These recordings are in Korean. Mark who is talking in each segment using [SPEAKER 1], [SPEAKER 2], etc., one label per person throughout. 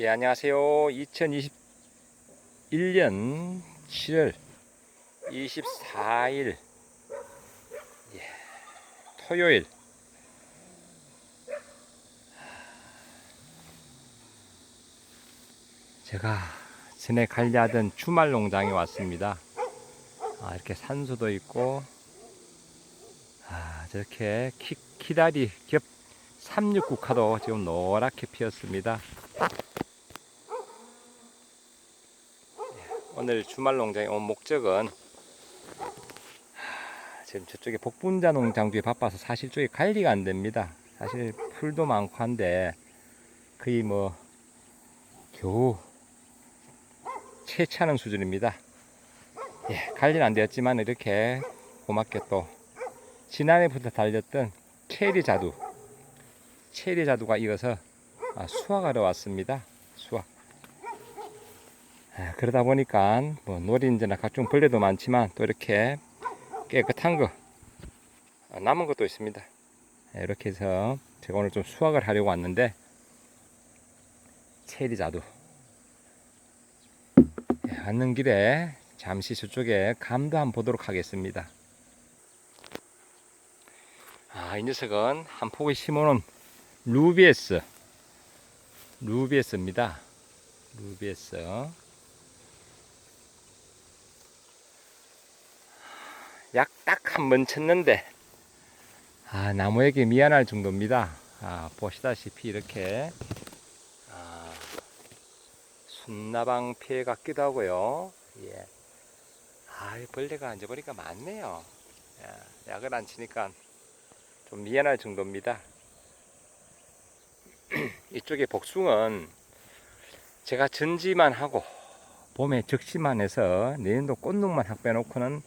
[SPEAKER 1] 예, 안녕하세요. 2021년 7월 24일 예, 토요일 제가 전에 관리하던 주말 농장에 왔습니다. 아, 이렇게 산수도 있고 아, 저렇게 키, 키다리 겹 삼육국화도 지금 노랗게 피었습니다. 오늘 주말 농장에 온 목적은 하, 지금 저쪽에 복분자 농장 주에 바빠서 사실 쪽에 관리가 안 됩니다. 사실 풀도 많고 한데 거의 뭐 겨우 채차는 수준입니다. 예, 관리는 안 되었지만 이렇게 고맙게 또 지난해부터 달렸던 체리 자두 체리 자두가 이어서 아, 수확하러 왔습니다. 아, 그러다 보니까 뭐 노린재나 각종 벌레도 많지만 또 이렇게 깨끗한 거 아, 남은 것도 있습니다. 예, 이렇게 해서 제가 오늘 좀 수확을 하려고 왔는데 체리 자두 예, 왔는 길에 잠시 저쪽에 감도 한번 보도록 하겠습니다. 아, 이 녀석은 한 포기 심어놓은 루비에스 루비에스입니다. 루비에스 약 딱 한 번 쳤는데 아, 나무에게 미안할 정도입니다. 아, 보시다시피 이렇게 아, 순나방 피해 같기도 하고요. 예. 아, 이 벌레가 보니까 많네요. 야, 약을 안 치니까 좀 미안할 정도입니다. 이쪽에 복숭은 제가 전지만 하고 봄에 적시만 해서 내년도 꽃눈만 확 빼놓고는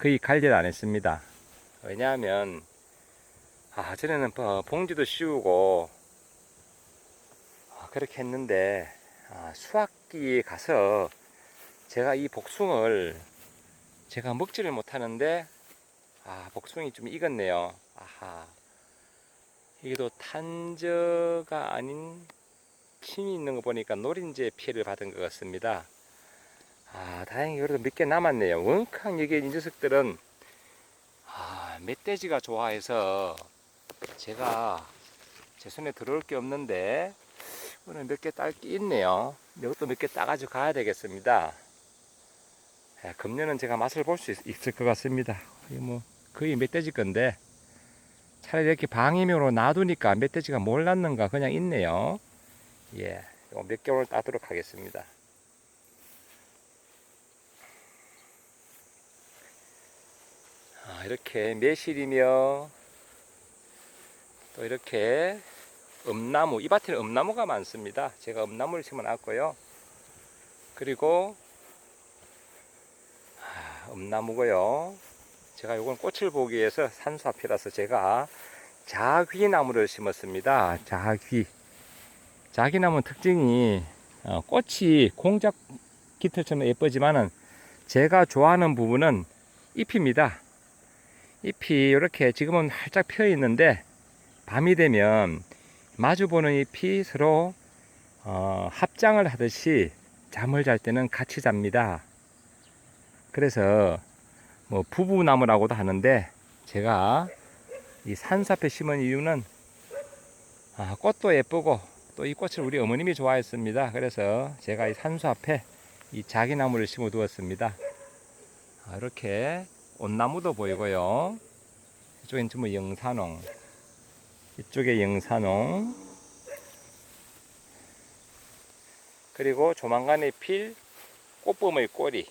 [SPEAKER 1] 거의 관리를 안 했습니다. 왜냐하면 아 전에는 뭐 봉지도 씌우고 아, 그렇게 했는데 아, 수확기에 가서 제가 이 복숭을 제가 먹지를 못하는데 아 복숭이 좀 익었네요. 아하 이게 또 탄저가 아닌 침이 있는 거 보니까 노린재 피해를 받은 것 같습니다. 아, 다행히 그래도 몇 개 남았네요. 원캉 여기 이 녀석들은 아, 멧돼지가 좋아해서 제가 제 손에 들어올 게 없는데 오늘 몇 개 딸 게 있네요. 이것도 몇 개 따가지고 가야 되겠습니다. 야, 금년은 제가 맛을 볼 수 있을 것 같습니다. 거의 뭐 거의 멧돼지 건데 차라리 이렇게 방임으로 놔두니까 멧돼지가 뭘 낳는가 그냥 있네요. 예, 몇 개월 따도록 하겠습니다. 이렇게 매실이며 또 이렇게 음나무, 이 밭에는 음나무가 많습니다. 제가 음나무를 심어놨고요. 그리고 아, 음나무고요. 제가 이건 꽃을 보기 위해서 산수 앞이라서 제가 자귀나무를 심었습니다. 자귀. 자귀나무 특징이 어, 꽃이 공작 깃털처럼 예쁘지만은 제가 좋아하는 부분은 잎입니다. 잎이 이렇게 지금은 활짝 펴 있는데 밤이 되면 마주보는 잎이 서로 어, 합장을 하듯이 잠을 잘 때는 같이 잡니다. 그래서 뭐 부부나무라고도 하는데 제가 이 산사페 심은 이유는 아, 꽃도 예쁘고 또 이 꽃을 우리 어머님이 좋아했습니다. 그래서 제가 이 산수 앞에 이 자기나무를 심어 두었습니다. 아, 이렇게 온나무도 보이고요. 이쪽엔 전부 영산홍. 이쪽에 영산홍. 그리고 조만간에 필 꽃봄의 꼬리.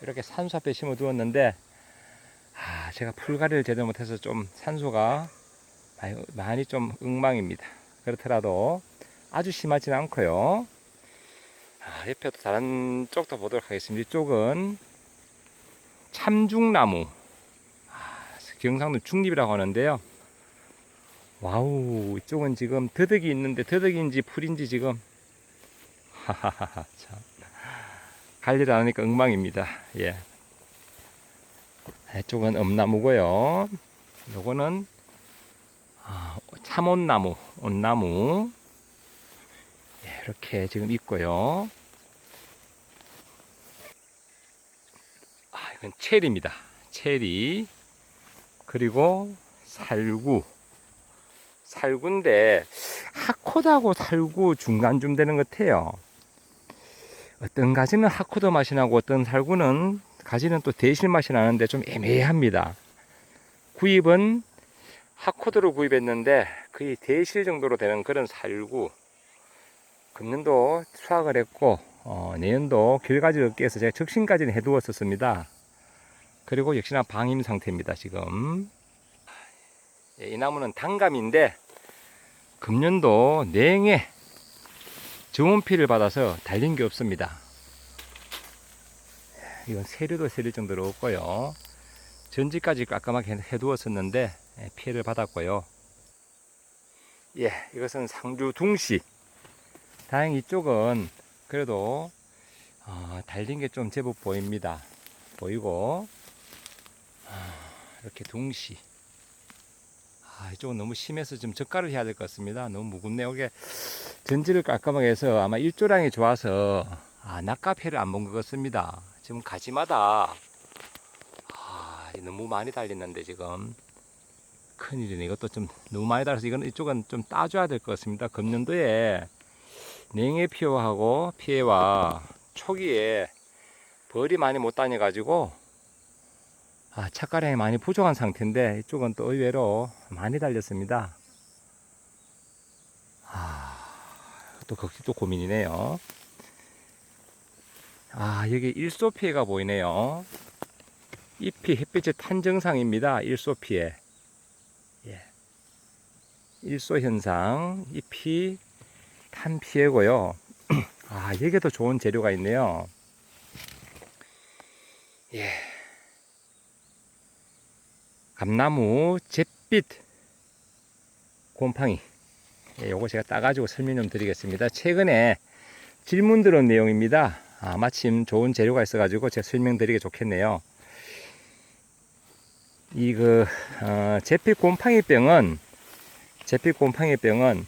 [SPEAKER 1] 이렇게 산수 앞에 심어 두었는데 아, 제가 풀가리를 제대로 못해서 좀 산소가 많이, 좀 엉망입니다. 그렇더라도 아주 심하진 않고요. 아, 옆에 또 다른 쪽도 보도록 하겠습니다. 이쪽은 참중나무. 아, 경상도 중립이라고 하는데요. 와우, 이쪽은 지금 더덕이 있는데 더덕인지 풀인지 지금 하하하하 참 관리를 안 하니까 엉망입니다. 예. 이쪽은 엄나무고요. 요거는 아, 참온나무, 온나무. 예, 이렇게 지금 있고요. 이건 체리입니다. 체리. 그리고 살구. 살구인데 하코드하고 살구 중간쯤 되는 것 같아요. 어떤 가지는 하코드 맛이 나고 어떤 살구는 가지는 또 대실 맛이 나는데 좀 애매합니다. 구입은 하코드로 구입했는데 거의 대실 정도로 되는 그런 살구. 금년도 수확을 했고 어, 내년도 얻기 위해서 제가 적신까지는 해두었었습니다. 그리고 역시나 방임 상태입니다. 지금 예, 이 나무는 단감인데 금년도 냉해 저온피를 받아서 달린 게 없습니다. 예, 이건 세류도 세류 정도로 없고요. 전지까지 깔끔하게 해두었었는데 예, 피해를 받았고요. 예, 이것은 상주 둥시. 다행히 이쪽은 그래도 어, 달린 게 좀 제법 보입니다. 보이고 아, 이렇게 둥시. 아, 이쪽은 너무 심해서 좀 젓갈을 해야 될 것 같습니다. 너무 무겁네요. 이게 전지를 깔끔하게 해서 아마 일조량이 좋아서 아, 낙가패를 안 본 것 같습니다. 지금 가지마다 아, 너무 많이 달렸는데 지금 큰일이네. 이것도 좀 너무 많이 달아서 이건 이쪽은 좀 따줘야 될 것 같습니다. 금년도에 냉해 피해하고 피해와 초기에 벌이 많이 못 다녀가지고 아, 착가량이 많이 부족한 상태인데 이쪽은 또 의외로 많이 달렸습니다. 아, 또 극히 또 고민이네요. 아, 여기 일소 피해가 보이네요. 잎이 햇빛의 탄 증상입니다. 일소 피해. 예. 일소 현상, 잎이 탄 피해고요. 아, 여기도 좋은 재료가 있네요. 예. 감나무 잿빛 곰팡이. 예, 요거 제가 따가지고 설명 좀 드리겠습니다. 최근에 질문 들은 내용입니다. 아, 마침 좋은 재료가 있어가지고 제가 설명드리기 좋겠네요. 이 그, 어, 잿빛 곰팡이병은, 잿빛 곰팡이병은,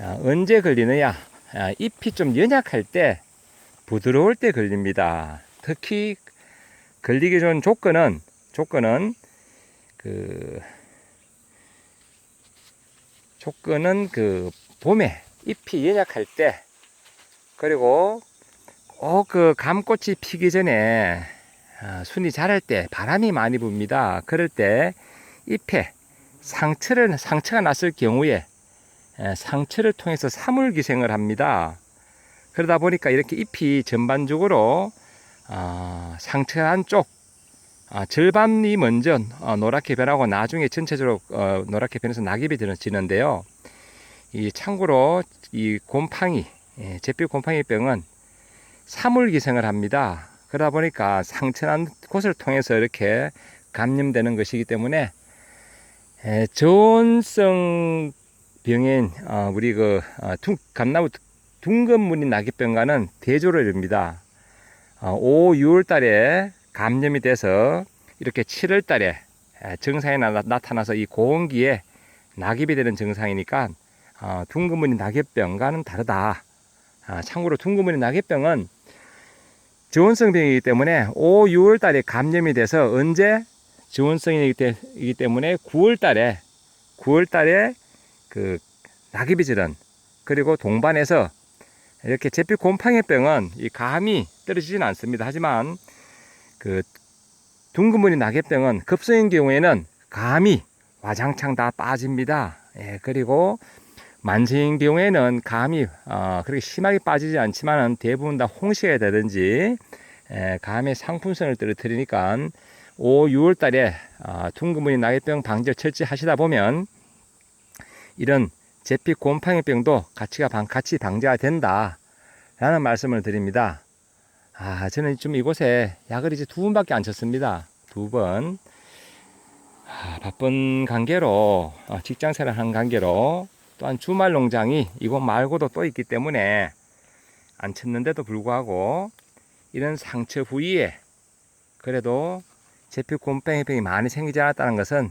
[SPEAKER 1] 아, 언제 걸리느냐? 아, 잎이 좀 연약할 때, 부드러울 때 걸립니다. 특히 걸리기 좋은 조건은, 조건은, 그, 조건은 그, 봄에 잎이 연약할 때, 그리고 꼭그 감꽃이 피기 전에 아, 순이 자랄 때 바람이 많이 붑니다. 그럴 때 잎에 상처를 상처가 났을 경우에 에, 상처를 통해서 사물기생을 합니다. 그러다 보니까 이렇게 잎이 전반적으로 아, 상처 한 쪽 아, 절반이 먼저 어, 노랗게 변하고 나중에 전체적으로 어, 노랗게 변해서 낙엽이 지는데요. 이 참고로 이 곰팡이 예, 잿빛 곰팡이병은 사물기생을 합니다. 그러다 보니까 상처난 곳을 통해서 이렇게 감염되는 것이기 때문에 에, 저온성 병인 어, 우리 그 어, 둥, 감나무 둥근무늬 낙엽병과는 대조를 이룹니다. 어, 5, 6월 달에 감염이 돼서 이렇게 7월 달에 에, 증상이 나, 나타나서 이 고온기에 낙엽이 되는 증상이니까 어, 둥근무늬 낙엽병과는 다르다. 아, 참고로 둥근무늬 낙엽병은 저온성병이기 때문에 5, 6월 달에 감염이 돼서 언제 저온성이기 때- 이기 때문에 9월 달에 9월 달에 그 낙엽이 지른 그리고 동반해서 이렇게 제피 곰팡이병은 이 감이 떨어지진 않습니다. 하지만 그 둥근무늬 낙엽병은 급성인 경우에는 감이 와장창 다 빠집니다. 예, 그리고 만성인 경우에는 감이 어, 그렇게 심하게 빠지지 않지만은 대부분 다 홍시가 되든지 에, 감의 상품성을 떨어뜨리니까 5, 6월 달에 어, 둥근무늬 낙엽병 방지를 철저히 하시다 보면 이런 제피 곰팡이병도 같이 방지가 된다 라는 말씀을 드립니다. 아, 저는 좀 이곳에 약을 이제 두 번밖에 안 쳤습니다. 두 번. 아, 바쁜 관계로, 어, 직장 생활 한 관계로 또한 주말 농장이 이곳 말고도 또 있기 때문에 안 쳤는데도 불구하고 이런 상처 부위에 그래도 제표 곰팡이병이 많이 생기지 않았다는 것은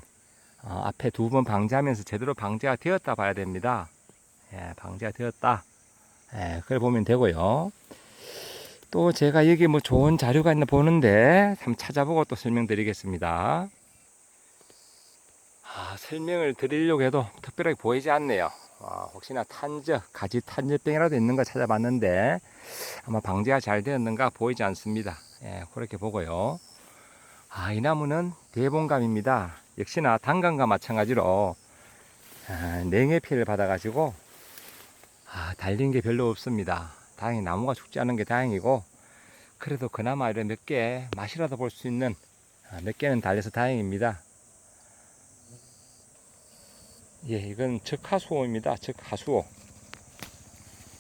[SPEAKER 1] 어, 앞에 두 번 방지하면서 제대로 방지가 되었다 봐야 됩니다. 예, 방지가 되었다. 예, 그걸 보면 되고요. 또 제가 여기 뭐 좋은 자료가 있나 보는데 한번 찾아보고 또 설명드리겠습니다. 아, 설명을 드리려고 해도 특별하게 보이지 않네요. 아, 혹시나 탄저, 가지 탄저병이라도 있는 거 찾아봤는데 아마 방제가 잘 되었는가 보이지 않습니다. 예, 그렇게 보고요. 아, 이 나무는 대봉감입니다. 역시나 단감과 마찬가지로 아, 냉해 피해를 받아가지고 아, 달린 게 별로 없습니다. 다행히 나무가 죽지 않은 게 다행이고 그래도 그나마 이런 몇 개 맛이라도 볼 수 있는 아, 몇 개는 달려서 다행입니다. 예, 이건 적하수호입니다. 적하수호.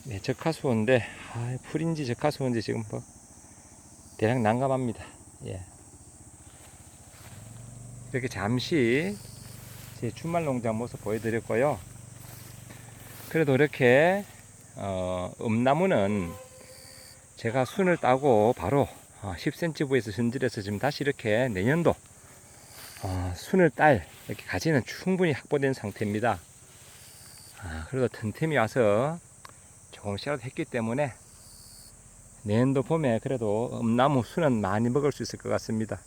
[SPEAKER 1] 네, 적하수호인데 아, 풀인지 적하수호인지 지금 뭐 대략 난감합니다. 예. 이렇게 잠시 제 주말 농장 모습 보여드렸고요. 그래도 이렇게 어, 음나무는 제가 순을 따고 바로 어, 10cm 부에서 전질해서 지금 다시 이렇게 내년도 어, 순을 딸 이렇게 가지는 충분히 확보된 상태입니다. 아, 그래도 틈틈이 와서 조금씩이라도 했기 때문에 내년도 봄에 그래도 음나무 순은 많이 먹을 수 있을 것 같습니다.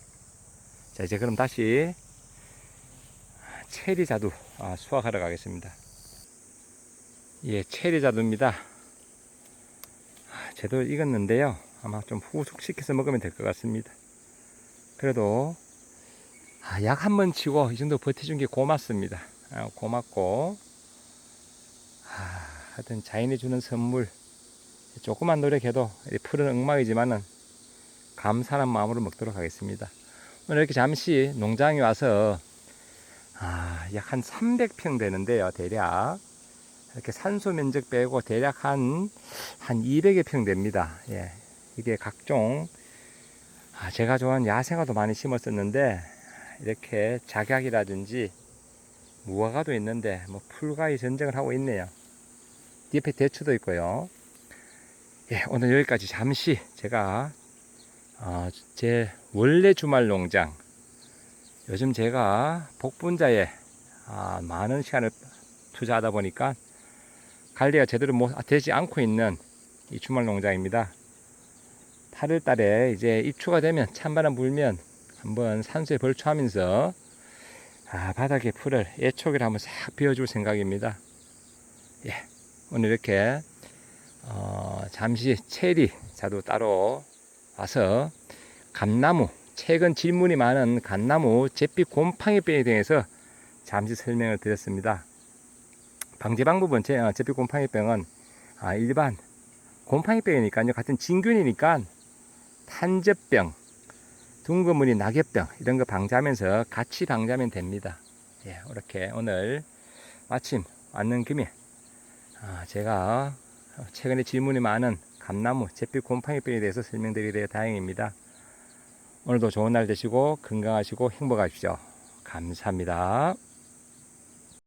[SPEAKER 1] 자 이제 그럼 다시 체리 자두 아, 수확하러 가겠습니다. 예, 체리 자두입니다. 아, 제대로 익었는데요. 아마 좀 후숙시켜서 먹으면 될 것 같습니다. 그래도 아, 약한 번 치고 이 정도 버텨준 게 고맙습니다. 아, 고맙고 아, 하여튼 자연이 주는 선물 조그만 노력해도 이 푸른 엉망이지만은 감사한 마음으로 먹도록 하겠습니다. 오늘 이렇게 잠시 농장에 와서 아, 약 한 300평 되는데요, 대략. 이렇게 산소 면적 빼고 대략 한, 한 200여 평 됩니다. 예. 이게 각종, 아, 제가 좋아하는 야생화도 많이 심었었는데, 이렇게 작약이라든지 무화과도 있는데, 뭐 풀과의 전쟁을 하고 있네요. 옆에 대추도 있고요. 예, 오늘 여기까지 잠시 제가, 어, 제 원래 주말 농장, 요즘 제가 복분자에 아, 많은 시간을 투자하다 보니까 관리가 제대로 못 되지 않고 있는 이 주말 농장입니다. 8월 달에 이제 입추가 되면 찬바람 불면 한번 산소에 벌초하면서 아, 바닥에 풀을 예초기를 한번 싹 비워줄 생각입니다. 예, 오늘 이렇게 어, 잠시 체리 자도 따로 와서 감나무 최근 질문이 많은 감나무 잿빛 곰팡이 병에 대해서 잠시 설명을 드렸습니다. 방제 방법은 제- 어, 잿빛 곰팡이병은 아, 일반 곰팡이병이니까요. 같은 진균이니까 탄저병, 둥근무늬 낙엽병 이런 거 방지하면서 같이 방지하면 됩니다. 예, 이렇게 오늘 마침 왔는 김에 아, 제가 최근에 질문이 많은 감나무 잿빛 곰팡이병에 대해서 설명드리게 되어 다행입니다. 오늘도 좋은 날 되시고 건강하시고 행복하십시오. 감사합니다.